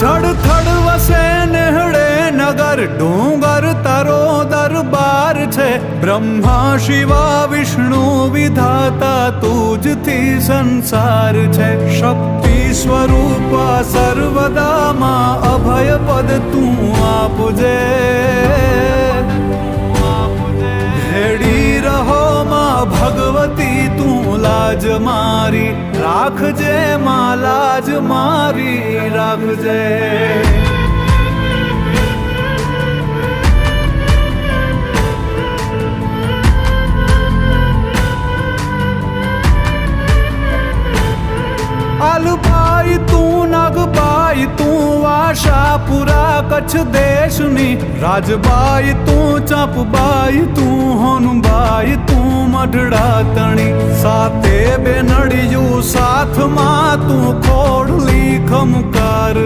થડ થડ વસે નેહડે નગર, ડુંગર તારો દરબાર છે. બ્રહ્મા, શિવા, વિષ્ણુ, વિધાતા તુજથી સંસાર છે. શક્તિ સ્વરૂપા સર્વદામાં અભય પદ તું આપજે. ભગવતી તું લાજ મારી. રાખજે માલાજ, મારી રાખજે આલુભાઈ, તું નાગભાઈ, તું આશાપુરા કચ્છ દેશની રાજબાઈ તું ચાપબાઈ તું હોનબાઈ તું મઢડા તણી સાથે બે નડિયું સાથમાં તું ખોડલી ખમકાર